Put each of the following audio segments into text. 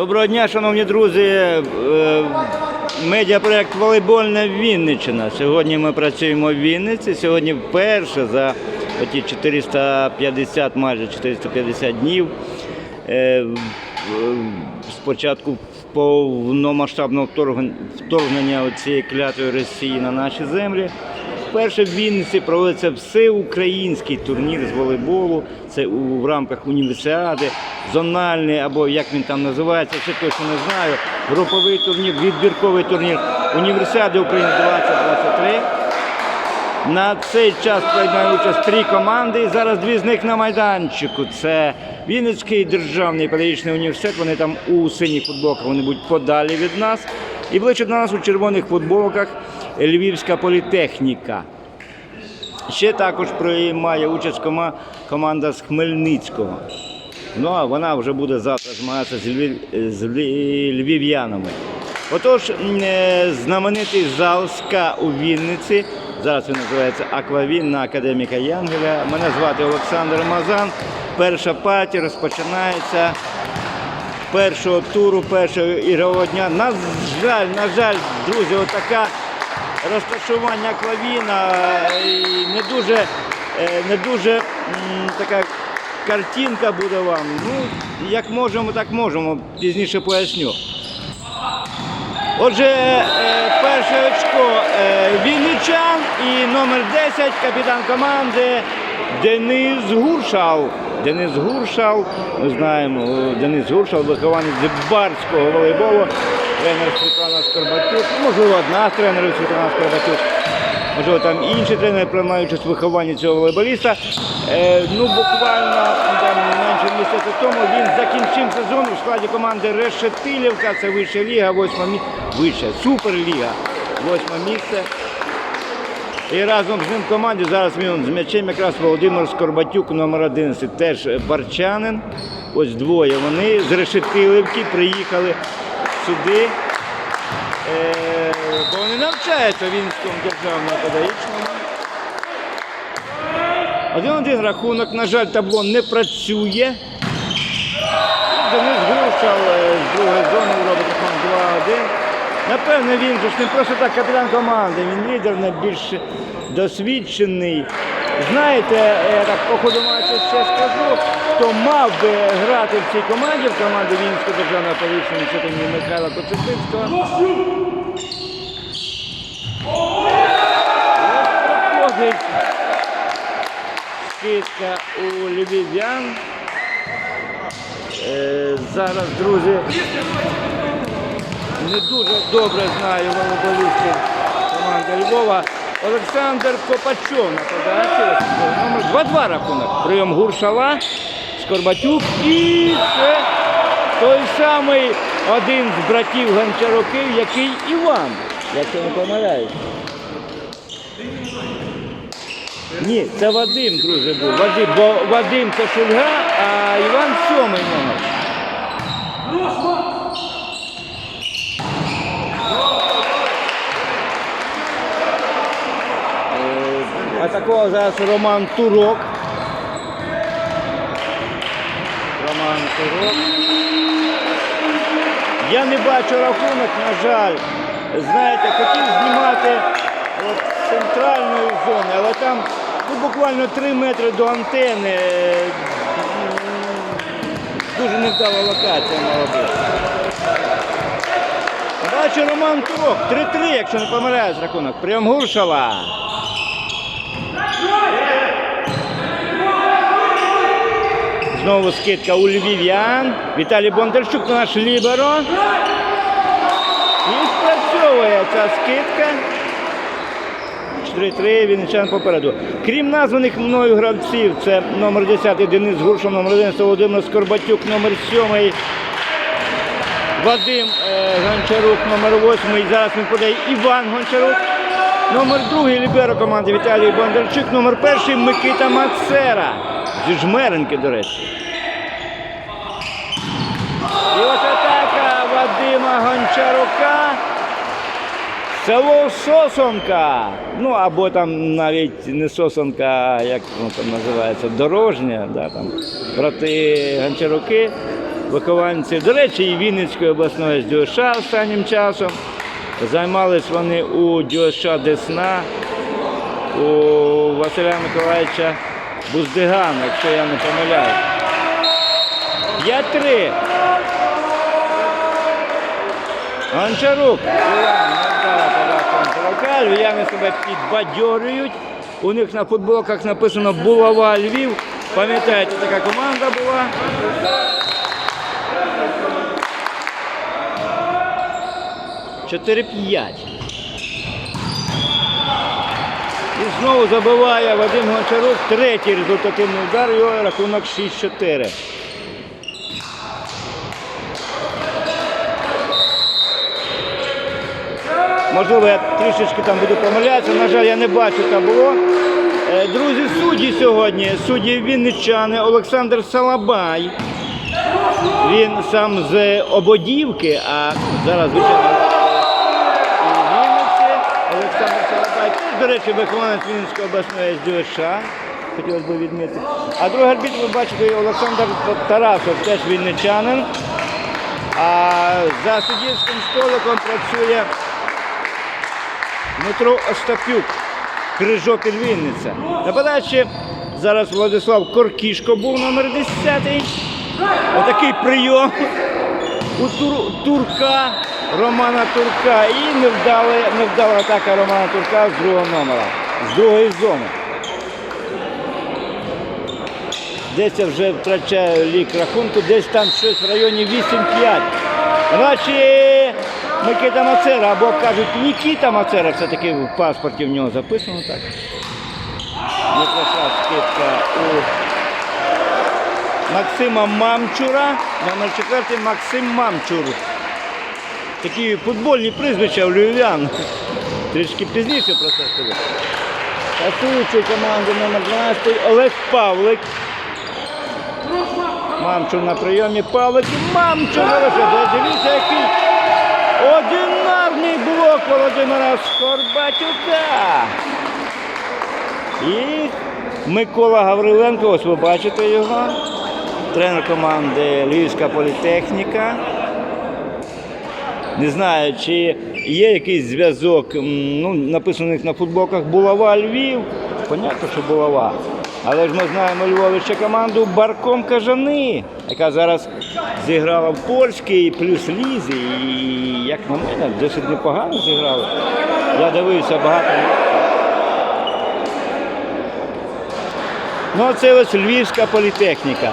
Доброго дня, шановні друзі. Е, Медіапроект Волейбольна Вінниччина. Сьогодні ми працюємо в Вінниці. Сьогодні вперше за оті 450, майже 450 днів. е, Спочатку повномасштабного вторгнення цієї клятої Росії на наші землі. Вперше в Вінниці проводиться всеукраїнський турнір з волейболу. Це у, в рамках універсіади, зональний або як він там називається, ще точно не знаю. Груповий турнір, відбірковий турнір Універсіади України 2023. На цей час приймає участь три команди. і Зараз дві з них на майданчику. Це Вінницький державний педагогічний університет. Вони там у синіх футболках, вони будуть подалі від нас. І ближче до нас у червоних футболках Львівська політехніка. Ще також приймає участь команда з Хмельницького. Ну а вона вже буде завтра змагатися з, львів... з львів'янами. Отож, е, знаменитий зал СКА у Вінниці. Зараз він називається Аквавін на академіка Янгеля. Мене звати Олександр Мазан. Перша партія розпочинається першого туру, першого ігрового дня. На жаль, на жаль, друзі, отака розташування Аквавіна е, і не дуже, е, не дуже така картинка буде вам. Ну, як можемо, так можемо. Пізніше поясню. Отже, е, перше очко Вінничан і номер 10 капітан команди Денис Гуршал. Денис Гуршал, ми знаємо, е, Денис Гуршал, вихованець барського волейболу, тренер Світлана Скорбатюк, можливо, одна з тренерів Світлана Скорбатюк. Можливо, там інші тренери у вихованні цього волейболіста. Е, ну, буквально менше місяця тому він закінчив сезон у складі команди Решетилівка. Це вища ліга, восьма місце. Вища, суперліга, восьме місце. І разом з ним в команді зараз він з м'ячем якраз Володимир Скорбатюк, номер 11, теж барчанин. Ось двоє вони з Решетилівки приїхали сюди. Е, бо вони навчаються в Вінському державному педагогічному. Один-один рахунок, на жаль, табло не працює. Денис Грушал е, з другої зони робить рахунок 2-1. Напевно, він ж не просто так капітан команди, він лідер найбільш досвідчений. Знаєте, я так по ходу матчу ще скажу, хто мав би грати в цій команді, в команді Вінського державного поліції інституту Михайла Коцепицького. Ось проходить скидка у львів'ян. Е, зараз, друзі, не дуже добре знаю волейболістів команди Львова. Олександр Копачов на подачі. Номер 2-2 рахунок. Прийом Гуршала, Скорбатюк. І це той самий один з братів Гончаруків, який Іван, якщо не помиляюсь. Ні, це Вадим, друзі, був. Вадим, бо Вадим це Шульга, а Іван сьомий номер. Атакував зараз Роман Турок. Роман Турок. Я не бачу рахунок, на жаль. Знаєте, хотів знімати от, центральної зони, але там ну, буквально 3 метри до антени. Дуже невдала локація бути. Бачу Роман Турок. 3-3, якщо не помиляюсь рахунок. Прям Гуршала. Знову скидка у львів'ян. Віталій Бондарчук, наш ліберо. І спрацьовує ця скидка. 4-3, Вінничан попереду. Крім названих мною гравців, це номер 10 Денис Гуршов, номер 11 Володимир Скорбатюк, номер 7 Вадим е, Гончарук, номер 8 Зараз він подає Іван Гончарук. Номер 2 ліберо команди Віталій Бондарчук, номер 1 Микита Мацера. Зі Жмеренки, до речі. І ось атака Вадима Гончарука. Село Сосонка. Ну або там навіть не Сосонка, а як воно там називається, дорожня, да, там, брати Гончаруки. вихованці, до речі, і Вінницької обласної ДЮШ останнім часом. Займались вони у ДЮШ Десна, у Василя Миколаївича Буздигана, якщо я не помиляюсь. 5-3. Гончарук. Львів'яни себе підбадьорюють. У них на футболках написано Булава Львів. Пам'ятаєте, така команда була. Чотири п'ять. І знову забиває Вадим Гончарук. Третій результативний удар. Його рахунок 6-4. Можливо, я трішечки там буду помилятися. На жаль, я не бачу там було. Е, Друзі, судді сьогодні, судді Вінничани Олександр Салабай. Він сам з Ободівки, а зараз звичайно До речі, виконавець Вінницької обласної СДШ. Хотілося б відмітити. А другий арбітр, ви бачите, Олександр Тарасов, теж вінничанин. А за суддівським столиком працює Дмитро Остапюк, Крижопіль Вінниця. На подачі зараз Владислав Коркішко був номер 10. Отакий прийом у тур, Турка, Романа Турка. І невдала, невдала атака Романа Турка з другого номера, з другої зони. Десь я вже втрачаю лік рахунку, десь там щось в районі 8-5. Значить, Микита Мацера, або кажуть Нікіта Мацера, все-таки в паспорті в нього записано так. Не пройшла скидка у Максима Мамчура, номер 4 Максим Мамчур. Такі футбольні прізвища у львів'ян. Трішки пізніше про це скажу. Пасуючий команди номер 12 Олег Павлик. Мамчур на прийомі Павлик Мамчур. Дивіться, який одинарний блок Володимира Скорбатюка. І Микола Гавриленко, ось ви бачите його. Тренер команди Львівська політехніка. Не знаю, чи є якийсь зв'язок, ну, написаних на футболках Булава Львів. Понятно, що Булава. Але ж ми знаємо ще команду Барком Кажани, яка зараз зіграла в польській плюс лізі. І, як на мене, досить непогано зіграла. Я дивився багато. Ну, це ось Львівська політехніка.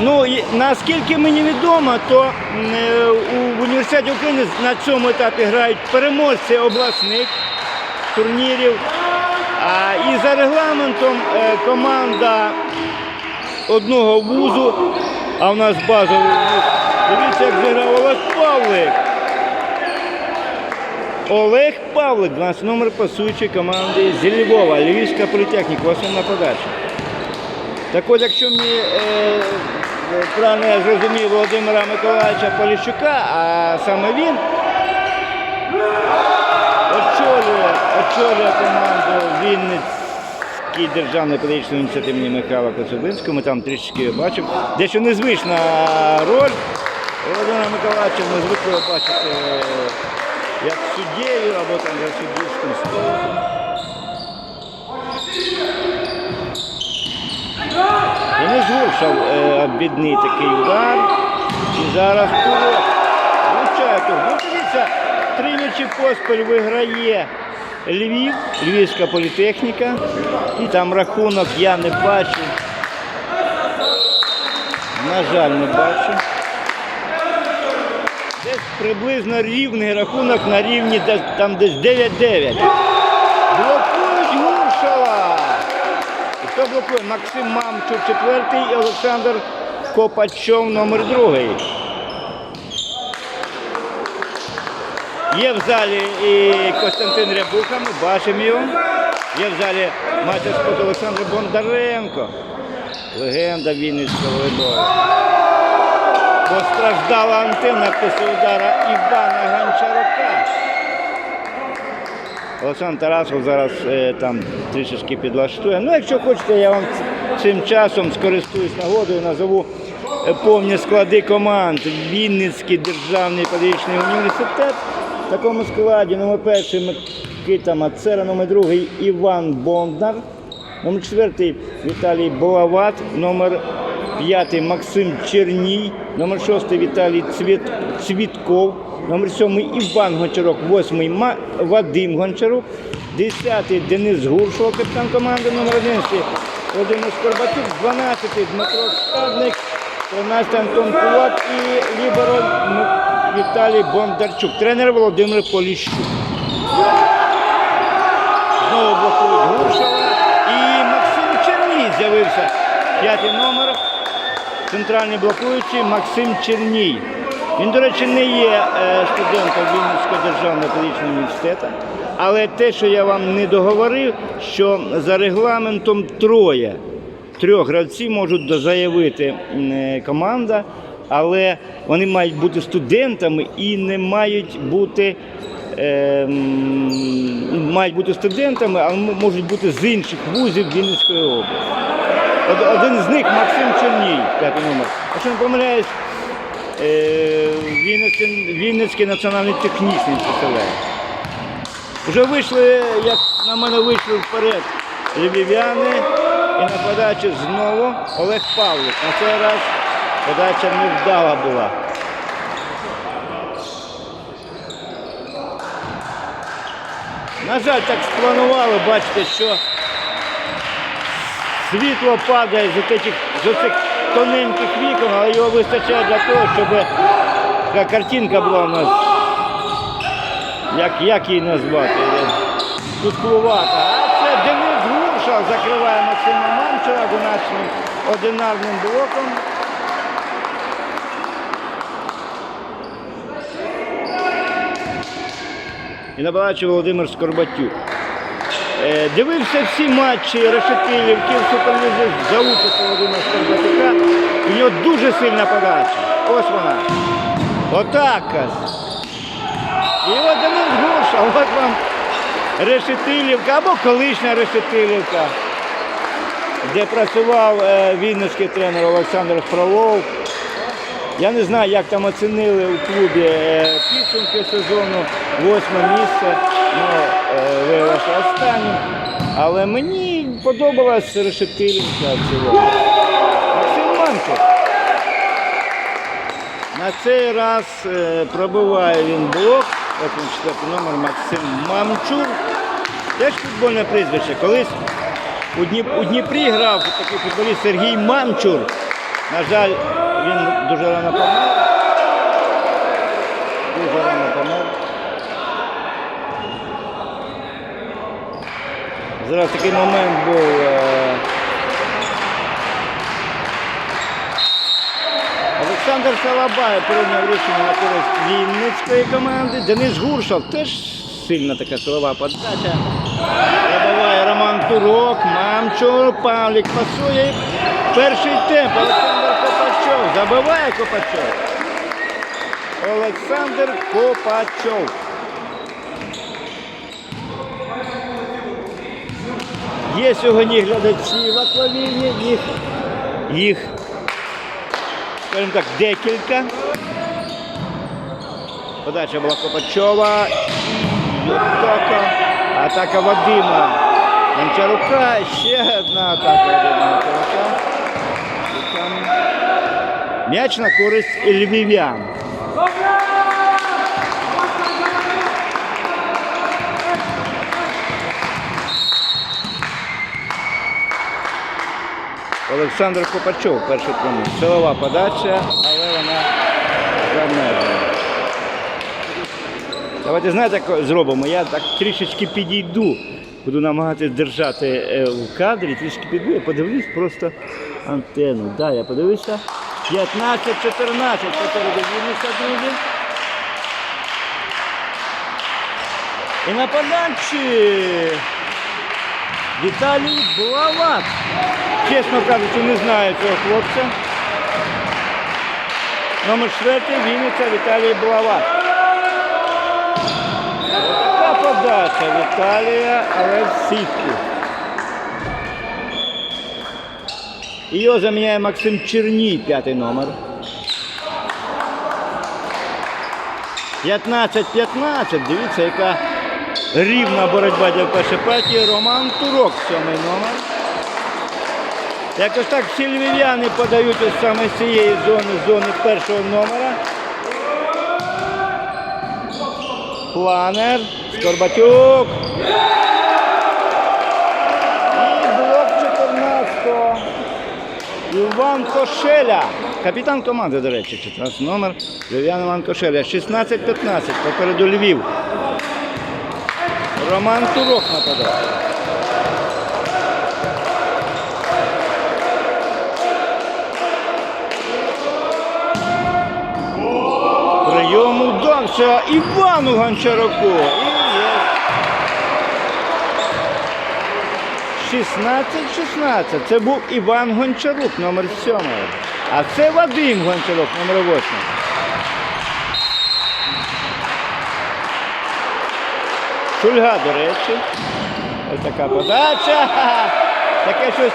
Ну, наскільки мені відомо, то е, у університеті України на цьому етапі грають переможці обласних турнірів. І за регламентом е, команда одного вузу, а в нас базовий вуз. Дивіться, як зіграв Олег Павлик. Олег Павлик, 12 номер пасуючої команди зі Львова, Львівська політехніка, основна подача. Так от, якщо мені е, правильно я зрозумів Володимира Миколаївича Поліщука, а саме він очолює, очолює команду Вінницький державний педагогічний університет імені Михайла Коцюбинського. Ми там трішки бачимо. Дещо незвична роль Володимира Миколаївича. Ми звикли бачити е, як суддєю або там за суддівським столом. І не згоршав е, обідний такий удар. І зараз Турок влучає тут. Ну, дивіться, три м'ячі поспіль виграє Львів, Львівська політехніка. І там рахунок я не бачу. На жаль, не бачу. Десь приблизно рівний рахунок на рівні там десь 9-9. Блокують Гуршала. І Хто блокує? Максим Мамчур четвертий і Олександр Копачов номер другий. Є в залі і Костянтин Рябуха, ми бачимо його. Є в залі майстер спорту Олександр Бондаренко. Легенда Вінницького волейболу. Постраждала антенна після удара Івана Гончарука. Олександр Тарасов зараз е, там трішечки підлаштує. Ну, якщо хочете, я вам цим часом скористуюсь нагодою, назову е, повні склади команд. Вінницький державний педагогічний університет. В такому складі номер перший Микита Мацера, номер другий Іван Бондар, номер четвертий Віталій Балават, номер п'ятий Максим Черній, номер шостий Віталій Цвіт, Цвітков, номер сьомий Іван Гончарук, восьмий Ма- Вадим Гончарук, десятий Денис Гуршов, капітан команди, номер 11 Володимир Скорбатюк, 12 Дмитро Стадник, 13 Антон Кулак і ліберо Віталій Бондарчук. Тренер Володимир Поліщук. Знову блокують Гуршова. І Максим Черній з'явився. П'ятий номер. Центральний блокуючий Максим Черній. Він, до речі, не є е, студентом Вінницького державного педагогічного університету. Але те, що я вам не договорив, що за регламентом троє трьох гравців можуть заявити е, команда, але вони мають бути студентами і не мають бути. е, мають бути студентами, але можуть бути з інших вузів Вінницької області. Од- Один з них Максим Черній, п'ятий номер. Якщо не помиляюсь, е, Вінницький, національний технічний інститут. Вже вийшли, як на мене вийшли вперед львів'яни. І на подачі знову Олег Павлик. На цей раз подача невдала була. На жаль, так спланували, бачите, що світло падає з цих, з цих тоненьких вікон, але його вистачає для того, щоб картинка була у нас. Як, як її назвати? Тусклувата. А це Денис Гурша закриває Максима Манчера 11 одинарним блоком. І на Володимир Скорбатюк. Е, Дивився всі матчі Решетилівки в Суперлізі за участю Володимира Скорбатюка. У нього дуже сильна подача. Ось вона. Отака. І от Денис Гурша, от вам Решетилівка або колишня Решетилівка, де працював е, вінницький тренер Олександр Фролов. Я не знаю, як там оцінили у клубі е, підсумки сезону, восьме місце, ну, е, виявилося останнім. Але мені подобалась Решетилівка в цілому. Максим Манчук. На цей раз е, пробиває він блок. От він четвертий номер Максим Мамчур. Теж футбольне прізвище. Колись у Дніпрі грав такий футболіст Сергій Мамчур. На жаль, він дуже рано помер. Дуже рано помер. Зараз такий момент був. е, Олександр Шалабай прийняв рішення на користь Вінницької команди. Денис Гуршов теж сильна така силова подача. Забиває Роман Турок, Мамчур, Павлік пасує. Перший темп Копачов. Забиває Копачов. Олександр Копачов. Є сьогодні глядачі в Аклавіні, їх, їх скажімо так, декілька. Подача була Копачова. Атака. Атака Вадима Гончарука. Ще одна атака Вадима Гончарука. М'яч на користь львів'ян. Олександр Копачов, перший план. Силова подача, але вона замежена. Давайте знаєте, як зробимо? Я так трішечки підійду, буду намагатися держати е, в кадрі, трішки піду і подивлюсь просто антенну. Да, я подивився. 15-14 попереду Вінниця, друзі. І на подачі Віталій Булават. Чесно кажучи, не знаю цього хлопця. Номер 4 Вінниця Віталій Булават. Така подача Віталія, але в сітку. Його заміняє Максим Черній, п'ятий номер. 15-15. Дивіться, яка рівна боротьба для першої партії. Роман Турок, сьомий номер. Якось так всі львів'яни подають ось саме з цієї зони, зони першого номера. Планер, Скорбатюк. І блок 14-го. Іван Кошеля. Капітан команди, до речі, 14 номер. Львів'ян Іван Кошеля. 16-15. Попереду Львів. Роман Турок нападає. Прийом удався Івану Гончаруку. І є. 16-16. Це був Іван Гончарук, номер 7. А це Вадим Гончарук, номер 8. Шульга, до речі. Ось така подача. Таке щось,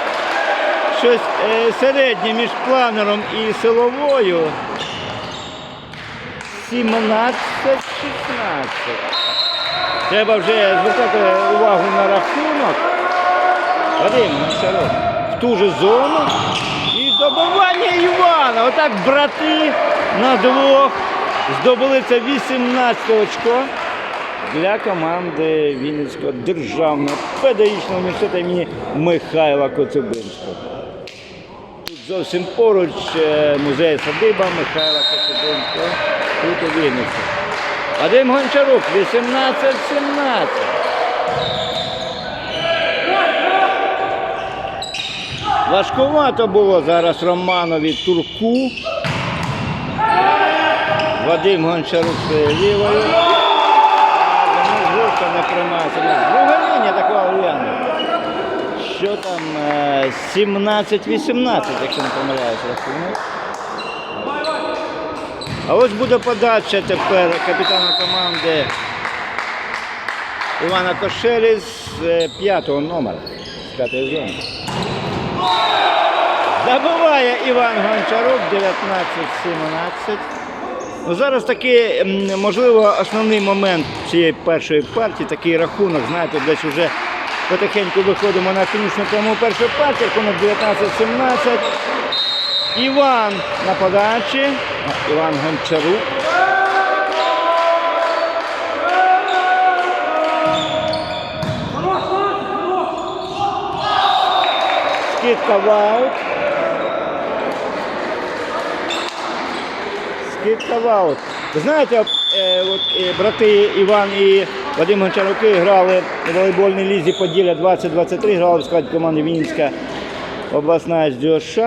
щось е, середнє між планером і силовою. 17-16. Треба вже звертати увагу на рахунок. Вадим Гончаров в ту же зону. І добування Івана. Отак брати на двох здобули це 18 очко для команди Вінницького державного педагогічного університету імені Михайла Коцюбинського. Тут зовсім поруч е, музей садиба Михайла Коцюбинського. Тут у Вінниці. Вадим Гончарук, 18-17. Важкувато було зараз Романові Турку. Вадим Гончарук лівою. Жовта не тримається. Друга лінія такого Ульяна. Що там? е, 17-18, якщо не помиляюсь рахунок. А ось буде подача тепер капітана команди Івана Кошелі з е, п'ятого номера. З п'ятої зони. Забиває Іван Гончарук 19-17. Ну, зараз такий, можливо, основний момент цієї першої партії, такий рахунок, знаєте, десь вже потихеньку виходимо на фінішну пряму першої партії, рахунок 19-17. Іван на подачі. Іван Гончарук. Скидка в. Скидка в. Ви знаєте, е, от, е, брати Іван і Вадим Гончаруки грали у волейбольній лізі Поділля 2023, грали в складі команди Вінницька обласна СДОШ.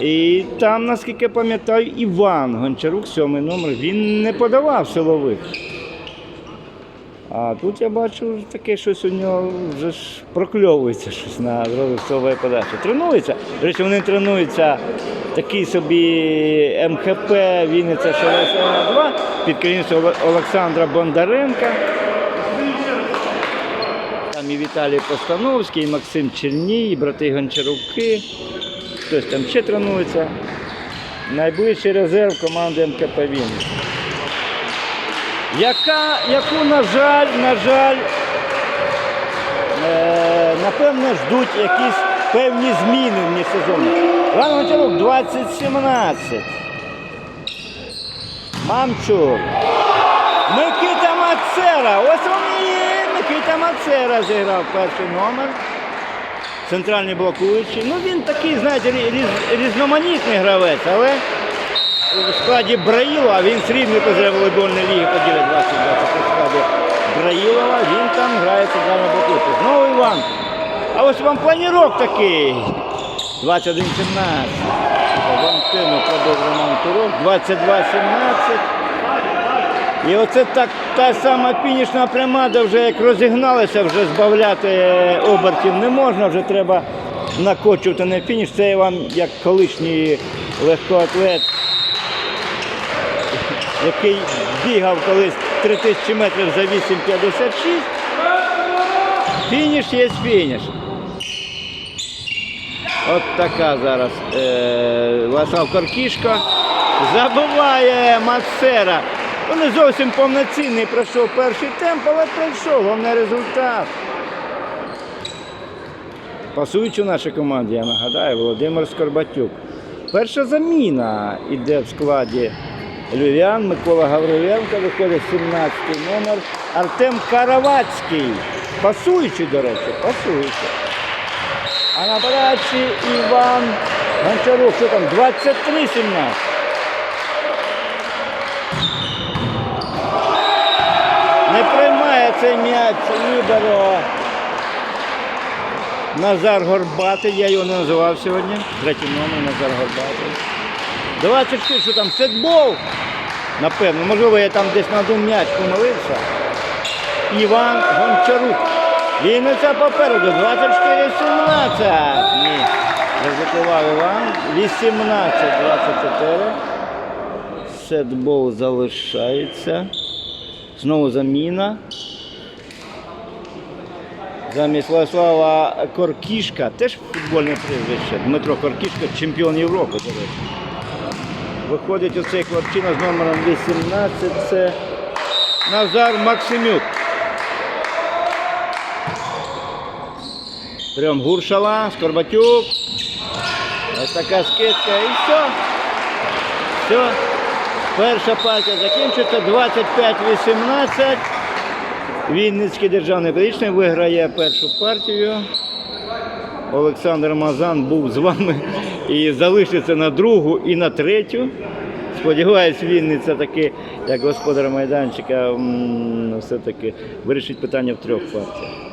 І там, наскільки пам'ятаю, Іван Гончарук, сьомий номер, він не подавав силових. А тут я бачу таке щось у нього вже ж прокльовується щось на силової подачі. Тренується. До речі, вони тренуються такий собі МХП Вінниця ШВС 2 під керівництвом Олександра Бондаренка. Там і Віталій Постановський, і Максим Черній, і брати Гончаруки. Хтось там ще тренується. Найближчий резерв команди МКП Вінниця. Яка, яку, на жаль, на жаль, е, напевно, ждуть якісь певні зміни в міжсезонні. Іван Гончарук 2017. Мамчур. Микита Мацера. Ось він є. Микита Мацера зіграв перший номер. Центральний блокуючий. Ну він такий, знаєте, різноманітний гравець, але у складі Браїлова, він срібний призер волейбольної ліги поділя 2020 у складі Браїлова, він там грає центральний блокуючий. Знову Іван. А ось вам планірок такий. 21-17. Валентину пробив Роман Турок. 22-17. І оце так, та сама фінішна пряма, де вже як розігналися, вже збавляти обертів не можна, вже треба накочувати на фініш. Це я вам як колишній легкоатлет, який бігав колись 3000 метрів за 8,56. Фініш є фініш. От така зараз е, Владислав Коркішко. Забиває Мацера. Ну, зовсім повноцінний пройшов перший темп, але пройшов. Головне результат. Пасуючи нашій команді, я нагадаю, Володимир Скорбатюк. Перша заміна йде в складі Львів'ян. Микола Гавриленко виходить 17 номер. Артем Каравацький. Пасуючий, до речі, пасуючий. А на подачі Іван Гончарук, що там, 23-17. Не приймає цей м'яч Ліберо. Назар Горбатий, я його не називав сьогодні. Третій номер Назар Горбатий. 24, що там, сетбол? Напевно, можливо, я там десь на один м'яч помилився. Іван Гончарук. Вінниця попереду, 24-17. Ні. Ризикував Іван. 18-24. Сетбол залишається. Знову заміна. Замість Владислава Коркішка, теж футбольне прізвище. Дмитро Коркішка, чемпіон Європи, до речі. Виходить оцей хлопчина з номером 18, це Назар Максимюк. Прям Гуршала, Скорбатюк. Ось така скидка і все. Все. Перша партія закінчується 25-18. Вінницький державний педагогічний виграє першу партію. Олександр Мазан був з вами і залишиться на другу і на третю. Сподіваюсь, Вінниця таки, як господар майданчика, все-таки вирішить питання в трьох партіях.